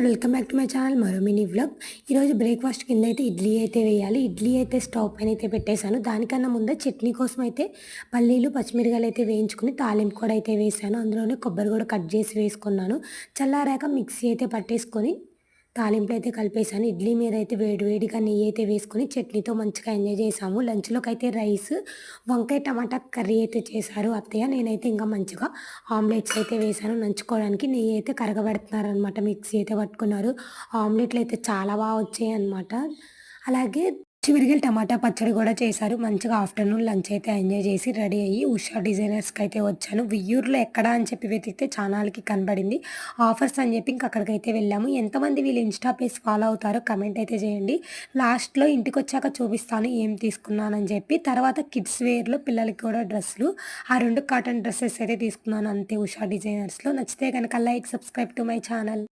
All welcome back to my channel మరో mini vlog ఈరోజు breakfast కింద అయితే ఇడ్లీ అయితే వేయాలి. ఇడ్లీ అయితే స్టవ్ పైన అయితే పెట్టేశాను. దానికన్నా ముందే చట్నీ కోసం అయితే పల్లీలు పచ్చిమిరకాయలు అయితే వేయించుకుని తాలింపు కూడా అయితే వేసాను అందులోనే కొబ్బరి కూడా కట్ చేసి వేసుకున్నాను. చల్లారాక మిక్సీ అయితే పట్టేసుకొని తాలింపులు అయితే కలిపేసాను ఇడ్లీ మీద అయితే వేడి వేడిగా నెయ్యి అయితే వేసుకొని చట్నీతో మంచిగా ఎంజాయ్ చేసాము. లంచ్లోకి అయితే రైస్ వంకాయ టమాటా కర్రీ అయితే చేశారు అత్తయ్య. నేనైతే ఇంకా మంచిగా ఆమ్లెట్స్ అయితే వేసాను నంచుకోవడానికి నెయ్యి అయితే కరగబెడుతున్నారనమాట మిక్సీ అయితే పట్టుకున్నారు. ఆమ్లెట్లు అయితే చాలా బాగా వచ్చాయి అనమాట అలాగే చివిరిగిల్ టమాటా పచ్చడి కూడా చేశారు. మంచిగా ఆఫ్టర్నూన్ లంచ్ అయితే ఎంజాయ్ చేసి రెడీ అయ్యి ఉషా డిజైనర్స్కి అయితే వచ్చాను. వియ్యూరులో ఎక్కడ అని చెప్పి వెతికితే ఛానల్కి కనబడింది. ఆఫర్స్ అని చెప్పి ఇంక అక్కడికైతే వెళ్ళాము. ఎంతమంది వీళ్ళు ఇన్స్టా పేజ్ ఫాలో అవుతారో కమెంట్ అయితే చేయండి. లాస్ట్లో ఇంటికి వచ్చాక చూపిస్తాను ఏం తీసుకున్నానని చెప్పి. తర్వాత కిడ్స్ వేర్లో పిల్లలకి కూడా డ్రెస్సులు ఆ రెండు కాటన్ డ్రెస్సెస్ అయితే తీసుకున్నాను అంతే ఉషా డిజైనర్స్లో. నచ్చితే కనుక like subscribe to my channel.